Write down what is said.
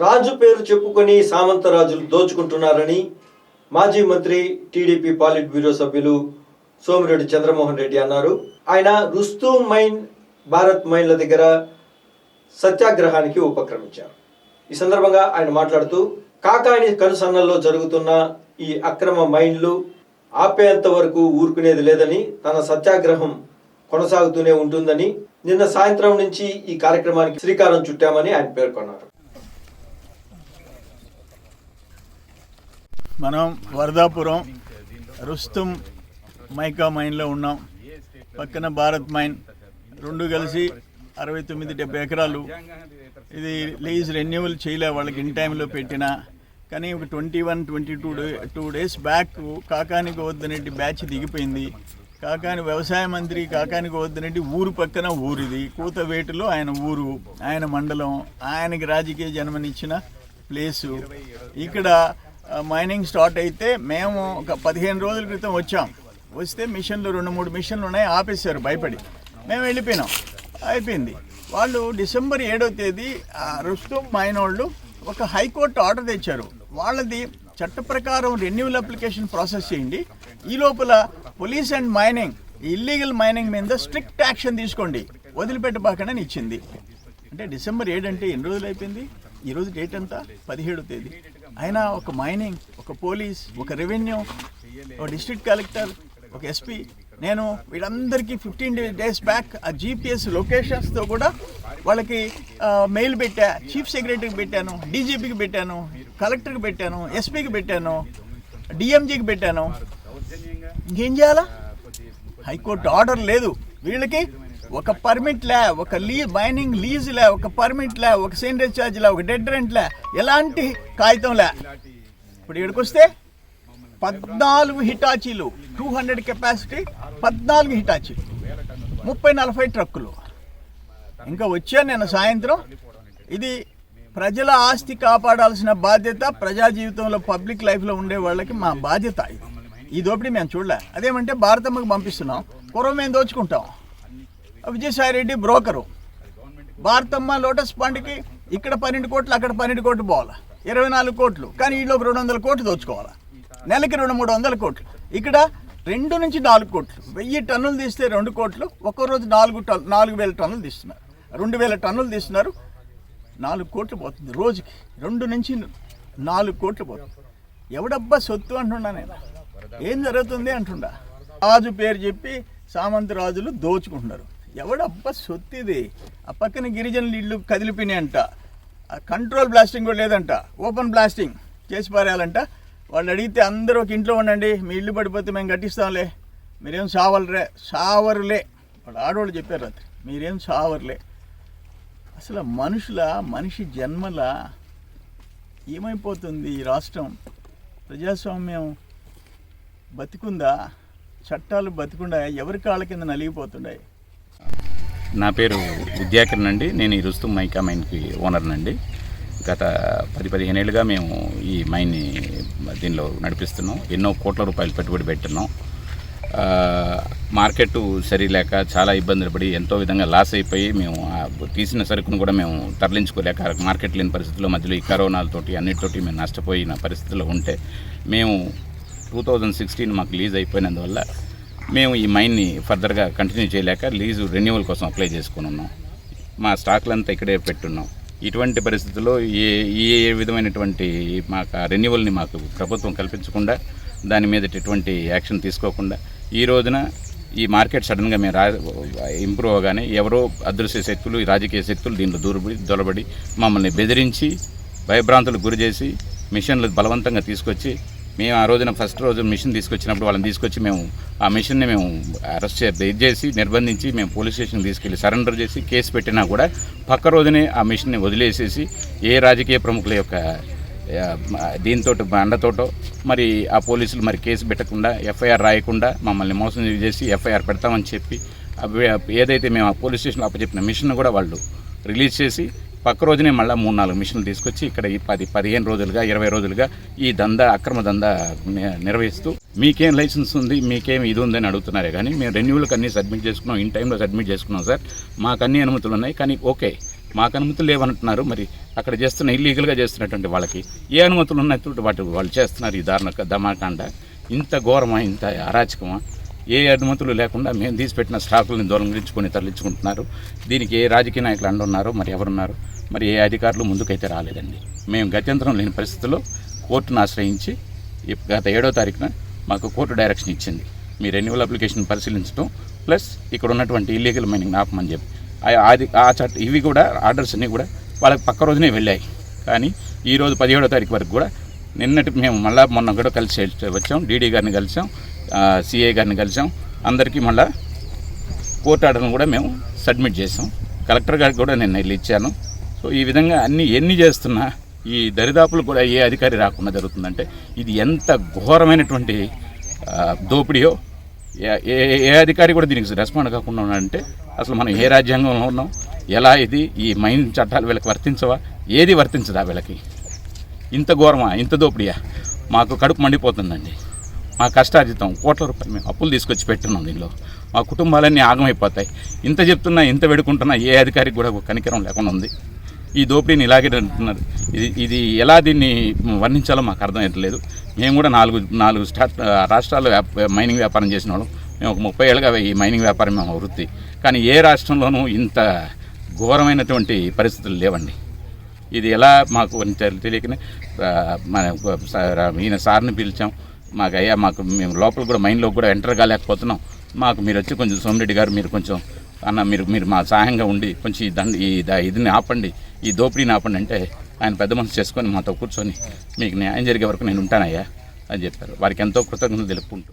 రాజు పేరు చెప్పుకొని సామంతరాజులు దోచుకుంటున్నారని మాజీ మంత్రి టీడీపీ పాలిట్ బ్యూరో సభ్యులు సోమిరెడ్డి చంద్రమోహన్ రెడ్డి అన్నారు. ఆయన రుస్తూ మైన్ భారత్ మైన్ల దగ్గర సత్యాగ్రహానికి ఉపక్రమించారు. ఈ సందర్భంగా ఆయన మాట్లాడుతూ కాకాని కనుసన్నల్లో జరుగుతున్న ఈ అక్రమ మైన్లు ఆపేంత వరకు ఊరుకునేది లేదని తన సత్యాగ్రహం కొనసాగుతూనే ఉంటుందని నిన్న సాయంత్రం నుంచి ఈ కార్యక్రమానికి శ్రీకారం చుట్టామని ఆయన పేర్కొన్నారు. మనం వరదాపురం రుస్తుం మైకా మైన్లో ఉన్నాం. పక్కన భారత్ మైన్ రెండు కలిసి అరవై తొమ్మిది డెబ్బై ఎకరాలు. ఇది లీజ్ రెన్యువల్ చేయలే వాళ్ళకి ఇన్ టైంలో పెట్టిన. కానీ ఒక twenty one twenty two day two days back కాకానికి వద్దనేటి బ్యాచ్ దిగిపోయింది. కాకాని వ్యవసాయ మంత్రి కాకానికి వద్దనేటి ఊరు పక్కన ఊరిది. కూతవేటులో ఆయన ఊరు ఆయన మండలం ఆయనకి రాజకీయ జన్మనిచ్చిన ప్లేసు. ఇక్కడ మైనింగ్ స్టార్ట్ అయితే మేము ఒక పదిహేను రోజుల క్రితం వచ్చాం. వస్తే మిషన్లు రెండు మూడు మిషన్లు ఉన్నాయి ఆపేశారు భయపడి. మేము వెళ్ళిపోయినాం. అయిపోయింది. వాళ్ళు డిసెంబర్ ఏడో తేదీ ఆ రుస్తు మైన్ వాళ్ళు ఒక హైకోర్టు ఆర్డర్ తెచ్చారు. వాళ్ళది చట్ట ప్రకారం రెన్యువల్ అప్లికేషన్ ప్రాసెస్ చేయండి. ఈ లోపల police and mining illegal mining మీద స్ట్రిక్ట్ యాక్షన్ తీసుకోండి. వదిలిపెట్టబాకనని ఇచ్చింది. అంటే డిసెంబర్ ఏడంటే ఎన్ని రోజులు అయిపోయింది? ఈరోజు డేట్ ఎంత? పదిహేడు తేదీ. అయినా ఒక మైనింగ్ ఒక పోలీస్ ఒక రెవెన్యూ ఒక డిస్ట్రిక్ట్ కలెక్టర్ ఒక ఎస్పీ నేను వీళ్ళందరికీ ఫిఫ్టీన్ డేస్ బ్యాక్ ఆ జీపీఎస్ లొకేషన్స్తో కూడా వాళ్ళకి మెయిల్ పెట్టా. చీఫ్ సెక్రటరీకి పెట్టాను డీజీపీకి పెట్టాను కలెక్టర్కి పెట్టాను ఎస్పీకి పెట్టాను డిఎంజీకి పెట్టాను. ఇంకేం చేయాలా? హైకోర్టు ఆర్డర్ లేదు. వీళ్ళకి ఒక పర్మిట్ లే ఒక లీ మైనింగ్ లీజ్ లే ఒక పర్మిట్ లే ఒక సేంద్రీయ ఛార్జ్ లే ఒక డెడ్ రెంట్ లే ఎలాంటి కాగితం లే. ఇప్పుడు ఇక్కడికొస్తే పద్నాలుగు హిటాచీలు టూ హండ్రెడ్ కెపాసిటీ పద్నాలుగు హిటాచీలు ముప్పై నలభై ట్రక్కులు ఇంకా వచ్చాను నేను సాయంత్రం. ఇది ప్రజల ఆస్తి కాపాడాల్సిన బాధ్యత ప్రజా జీవితంలో పబ్లిక్ లైఫ్లో ఉండే వాళ్ళకి మా బాధ్యత ఇది. ఈ దోపిడీ మేము చూడలే. అదేమంటే భారతమ్మకి పంపిస్తున్నాం. పూర్వం మేము దోచుకుంటాం. విజయసాయి రెడ్డి బ్రోకరు. భారతమ్మ లోటస్ పాండ్కి ఇక్కడ పన్నెండు కోట్లు అక్కడ పన్నెండు కోట్లు పోవాలి? ఇరవై నాలుగు కోట్లు. కానీ ఈలోపు రెండు వందల కోట్లు దోచుకోవాలి? నెలకి రెండు మూడు వందల కోట్లు. ఇక్కడ రెండు నుంచి నాలుగు కోట్లు. వెయ్యి టన్నులు తీస్తే రెండు కోట్లు. ఒక్కో రోజు నాలుగు టన్ నాలుగు వేల టన్నులు తీస్తున్నారు. రెండు వేల టన్నులు తీస్తున్నారు. నాలుగు కోట్లు పోతుంది రోజుకి. రెండు నుంచి నాలుగు కోట్లు పోతుంది. ఎవడబ్బా సొత్తు అంటున్నా నేను? ఏం జరుగుతుంది అంటుండా? రాజు పేరు చెప్పి సామంత రాజులు దోచుకుంటున్నారు. ఎవడబ్బా సొత్తు ఇది ఆ పక్కన గిరిజనులు ఇల్లు కదిలిపోయినాయంట. ఆ కంట్రోల్ బ్లాస్టింగ్ కూడా లేదంట. ఓపెన్ బ్లాస్టింగ్ చేసి పారేయాలంట. వాళ్ళు అడిగితే అందరూ ఒక ఇంట్లో ఉండండి మీ ఇల్లు పడిపోతే మేము కట్టిస్తాంలే. మీరేం సావలరే? సావరులే. వాళ్ళు ఆడవాళ్ళు చెప్పారు రాత్రి. మీరేం సావరులే? అసలు మనుషుల మనిషి జన్మల ఏమైపోతుంది ఈ రాష్ట్రం? ప్రజాస్వామ్యం బతికుందా? చట్టాలు బతికుండా ఎవరి కాళ్ళ కింద నలిగిపోతున్నాయి? నా పేరు విద్యాకరణ్ అండి. నేను ఈ రుస్తు మైకా మైన్కి ఓనర్నండి గత పది పదిహేను ఏళ్ళుగా మేము ఈ మైన్ని దీనిలో నడిపిస్తున్నాం. ఎన్నో కోట్ల రూపాయలు పెట్టుబడి పెట్టున్నాం. మార్కెట్ సరిలేక చాలా ఇబ్బందులు పడి ఎంతో విధంగా లాస్ అయిపోయి మేము తీసిన సరుకును కూడా మేము తరలించుకోలేక మార్కెట్ లేని పరిస్థితుల్లో మధ్యలో ఈ కరోనాలతోటి అన్నిటితోటి మేము నష్టపోయిన పరిస్థితుల్లో ఉంటే మేము టూ థౌజండ్ సిక్స్టీన్ మాకు లీజ్ అయిపోయినందువల్ల మేము ఈ మైన్ని ఫర్దర్గా కంటిన్యూ చేయలేక లీజు రెన్యువల్ కోసం అప్లై చేసుకుని ఉన్నాం. మా స్టాక్లంతా ఇక్కడే పెట్టున్నాం. ఇటువంటి పరిస్థితుల్లో ఏ ఏ విధమైనటువంటి మాకు ఆ రెన్యువల్ని మాకు ప్రభుత్వం కల్పించకుండా దాని మీద ఎటువంటి యాక్షన్ తీసుకోకుండా ఈ రోజున ఈ మార్కెట్ సడన్గా మేము రా ఇంప్రూవ్ అవగానే ఎవరో అదృశ్య శక్తులు ఈ రాజకీయ శక్తులు దీంట్లో దూరబడి దొరబడి మమ్మల్ని బెదిరించి భయభ్రాంతులకు గురి చేసి మిషన్లు బలవంతంగా తీసుకొచ్చి మేము ఆ రోజున ఫస్ట్ రోజు మిషన్ తీసుకొచ్చినప్పుడు వాళ్ళని తీసుకొచ్చి మేము ఆ మిషన్ని మేము అరెస్ట్ చే చేసి నిర్బంధించి మేము పోలీస్ స్టేషన్ తీసుకెళ్ళి సరెండర్ చేసి కేసు పెట్టినా కూడా పక్క రోజునే ఆ మిషన్ని వదిలేసేసి ఏ రాజకీయ ప్రముఖుల యొక్క దీంతో అండతోటో మరి ఆ పోలీసులు మరి కేసు పెట్టకుండా ఎఫ్ఐఆర్ రాయకుండా మమ్మల్ని మోసం చేసి ఎఫ్ఐఆర్ పెడతామని చెప్పి ఏదైతే మేము ఆ పోలీస్ స్టేషన్లో అప్పచెప్పిన మిషన్ కూడా వాళ్ళు రిలీజ్ చేసి పక్క రోజునే మళ్ళీ మూడు నాలుగు మిషన్లు తీసుకొచ్చి ఇక్కడ ఈ పది పదిహేను రోజులుగా ఇరవై రోజులుగా ఈ దందా అక్రమ దందా నిర్వహిస్తూ మీకేం లైసెన్స్ ఉంది మీకేం ఇది ఉందని అడుగుతున్నారే కానీ మేము రెన్యూలకు అన్నీ సబ్మిట్ చేసుకున్నాం ఇన్ టైంలో సబ్మిట్ చేసుకున్నాం సార్. మాకు అన్ని అనుమతులు ఉన్నాయి కానీ ఓకే మాకు అనుమతులు లేవంటున్నారు మరి అక్కడ చేస్తున్న ఇల్లీగల్గా చేస్తున్నటువంటి వాళ్ళకి ఏ అనుమతులు ఉన్నట్టు వాటి వాళ్ళు చేస్తున్నారు ఈ దారుణ దమాకాండ ఇంత ఘోరమా ఇంత అరాచకమా? ఏ అనుమతులు లేకుండా మేము తీసిపెట్టిన స్టాకులను దొంగిలించుకొని తరలించుకుంటున్నారు. దీనికి ఏ రాజకీయ నాయకులు అండున్నారు మరి ఎవరున్నారు? మరి ఏ అధికారులు ముందుకైతే రాలేదండి. మేము గత్యంతరం లేని పరిస్థితుల్లో కోర్టును ఆశ్రయించి గత ఏడో తారీఖున మాకు కోర్టు డైరెక్షన్ ఇచ్చింది. మీ రెన్యువల్ అప్లికేషన్ పరిశీలించడం ప్లస్ ఇక్కడ ఉన్నటువంటి ఇల్లీగల్ మైనింగ్ ఆపమని చెప్పి. అది ఆ చట్ట ఇవి కూడా ఆర్డర్స్ అన్నీ కూడా వాళ్ళకి పక్క రోజునే వెళ్ళాయి. కానీ ఈరోజు పదిహేడో తారీఖు వరకు కూడా నిన్నటి మేము మళ్ళా మొన్న కూడా కలిసి వచ్చాం డీడీ గారిని కలిసాం. సిఏ గారిని కలిసాం. అందరికీ మళ్ళా కోర్టు ఆర్డర్ను కూడా మేము సబ్మిట్ చేసాం. కలెక్టర్ గారికి కూడా నేను వెళ్ళి ఇచ్చాను. సో ఈ విధంగా అన్ని ఎన్ని చేస్తున్నా ఈ దరిదాపులు కూడా ఏ అధికారి రాకుండా జరుగుతుందంటే ఇది ఎంత ఘోరమైనటువంటి దోపిడియో దోపిడీయో ఏ ఏ అధికారి కూడా దీనికి రెస్పాండ్ కాకుండా ఉన్నాడంటే అసలు మనం ఏ రాజ్యాంగంలో ఉన్నాం ఎలా ఇది ఈ మైన్ చట్టాలు వీళ్ళకి వర్తించవా ఏది వర్తించదా వీళ్ళకి? ఇంత ఘోరమా ఇంత దోపిడియా? మాకు కడుపు మండిపోతుందండి. మా కష్టార్జితం కోట్ల రూపాయలు మేము అప్పులు తీసుకొచ్చి పెట్టున్నాం దీనిలో. మా కుటుంబాలన్నీ ఆగమైపోతాయి. ఇంత చెప్తున్నా ఇంత పెడుకుంటున్నా ఏ అధికారికి కూడా ఒక కనికరం లేకుండా ఉంది. ఈ దోపిడీని ఇలాగే అంటున్నారు. ఇది ఇది ఎలా దీన్ని వర్ణించాలో మాకు అర్థమవుతలేదు మేము కూడా నాలుగు నాలుగు స్టార్ట్ రాష్ట్రాల్లో మైనింగ్ వ్యాపారం చేసిన వాళ్ళం మేము ఒక ముప్పై ఏళ్ళుగా ఈ మైనింగ్ వ్యాపారం మేము వృత్తి. కానీ ఏ రాష్ట్రంలోనూ ఇంత ఘోరమైనటువంటి పరిస్థితులు లేవండి. ఇది ఎలా మాకు తెలియకనే మన ఈయన సార్ని పిలిచాం. మాకు అయ్యా మాకు మేము లోపల కూడా మైండ్లో కూడా ఎంటర్ కాలేకపోతున్నాం. మాకు మీరు వచ్చి కొంచెం సోమిరెడ్డి గారు మీరు కొంచెం అన్న మీరు మీరు మా సహాయంగా ఉండి కొంచెం ఈ దండ ఈ ద- ఇదిని ఆపండి ఈ దోపిడీని ఆపండి అంటే ఆయన పెద్ద మనసు చేసుకొని మాతో కూర్చొని మీకు న్యాయం జరిగే వరకు నేను ఉంటానయ్యా అని చెప్పారు. వారికి ఎంతో కృతజ్ఞతలు తెలుపుకుంటూ.